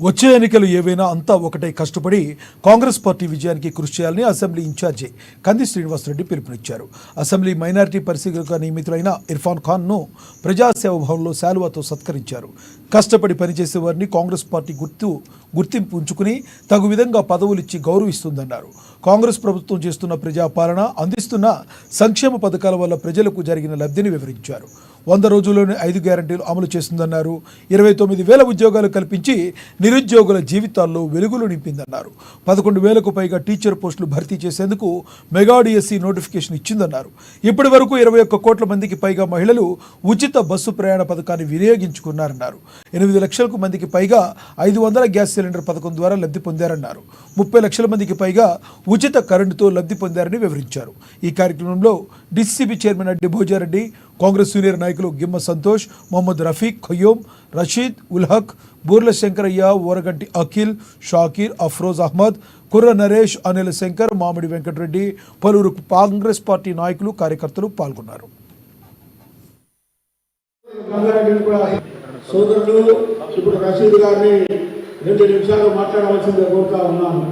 వచ్చే ఎన్నికలు ఏవైనా అంతా ఒకటే కష్టపడి కాంగ్రెస్ పార్టీ విజయానికి కృషి చేయాలని అసెంబ్లీ ఇన్ఛార్జి కంది శ్రీనివాసరెడ్డి పిలుపునిచ్చారు. అసెంబ్లీ మైనారిటీ పరిశీలకులుగా నియమితులైన ఇర్ఫాన్ ఖాన్ను ప్రజాసేవ భవన్లో శాలువాతో సత్కరించారు. కష్టపడి పనిచేసే వారిని కాంగ్రెస్ పార్టీ గుర్తు గుర్తింపు ఉంచుకుని తగు విధంగా పదవులిచ్చి గౌరవిస్తుందన్నారు. కాంగ్రెస్ ప్రభుత్వం చేస్తున్న ప్రజాపాలన అందిస్తున్న సంక్షేమ పథకాల వల్ల ప్రజలకు జరిగిన లబ్ధిని వివరించారు. వంద రోజుల్లోనే ఐదు గ్యారంటీలు అమలు చేస్తుందన్నారు. ఇరవై తొమ్మిది వేల ఉద్యోగాలు కల్పించి నిరుద్యోగుల జీవితాల్లో వెలుగులు నింపిందన్నారు. పదకొండు వేలకు పైగా టీచర్ పోస్టులు భర్తీ చేసేందుకు మెగా నోటిఫికేషన్ ఇచ్చిందన్నారు. ఇప్పటి వరకు ఇరవై ఒక్క కోట్ల మందికి పైగా మహిళలు ఉచిత బస్సు ప్రయాణ పథకాన్ని వినియోగించుకున్నారన్నారు. ఎనిమిది లక్షలకు మందికి పైగా ఐదు వందల గ్యాస్ సిలిండర్ పథకం ద్వారా లబ్ధి పొందారన్నారు. ముప్పై లక్షల మందికి పైగా ఉచిత కరెంటుతో లబ్ధి పొందారని వివరించారు. ఈ కార్యక్రమంలో DCCB chairman Addi Bhojareddy Congress senior నాయకులు గిమ్మ సంతోష్ మొహమ్మద్ రఫీక్ ఖయ్యూమ్ రషీద్ ఉల్హక్ బూర్ల శంకరయ్య ఓరగంటి అఖిల్ షాకీర్ అఫ్రోజ్ అహ్మద్ కుర్ర నరేష్ అనిల్ శంకర్ మామిడి వెంకటరెడ్డి పలువురు కాంగ్రెస్ పార్టీ నాయకులు కార్యకర్తలు పాల్గొన్నారు. సోదరులు ఇప్పుడు రషీద్ గారిని రెండు నిమిషాలు మాట్లాడవలసిందిగా కోరుతా ఉన్నాను.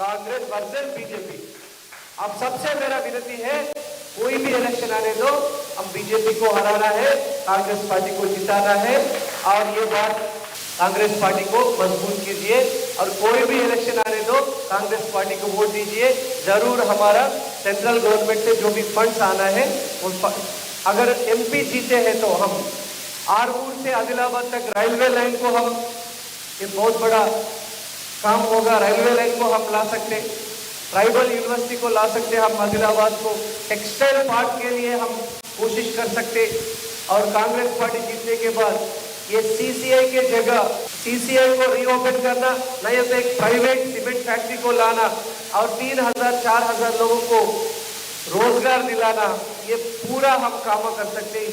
कांग्रेस वर्सेस बीजेपी अब सबसे मेरा विनती है, कोई भी इलेक्शन आने दो हम बीजेपी को हराना है, कांग्रेस पार्टी को जिताना है, और ये बात कांग्रेस पार्टी को मज़बूत कीजिए, और कोई भी इलेक्शन आने दो, कांग्रेस पार्टी को वोट दीजिए, ज़रूर हमारा सेंट्रल गवर्नमेंट से जो भी फंड्स आना है, उन अगर एमपी जीते हैं तो हम, आरमूर से आदिलाबाद तक रेलवे लाइन को हम ये बहुत बड़ा काम होगा। रेलवे लाइन को हम ला सकते ट्राइबल यूनिवर्सिटी को ला सकते, हम आदिलाबाद को टेक्सटाइल पार्क के लिए हम कोशिश कर सकते। और कांग्रेस पार्टी जीतने के बाद ये सीसीआई के जगह सीसीआई को रीओपन करना नए तो एक प्राइवेट सीमेंट फैक्ट्री को लाना और तीन हज़ार, चार हज़ार लोगों को रोज़गार दिलाना, ये पूरा हम काम कर सकते हैं।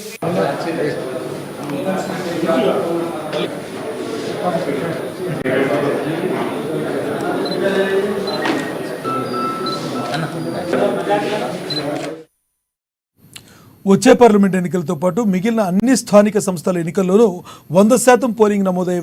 వచ్చే పార్లమెంట్ ఎన్నికలతో పాటు మిగిలిన అన్ని స్థానిక సంస్థల ఎన్నికల్లోనూ వంద శాతం పోలింగ్ నమోదయ్యే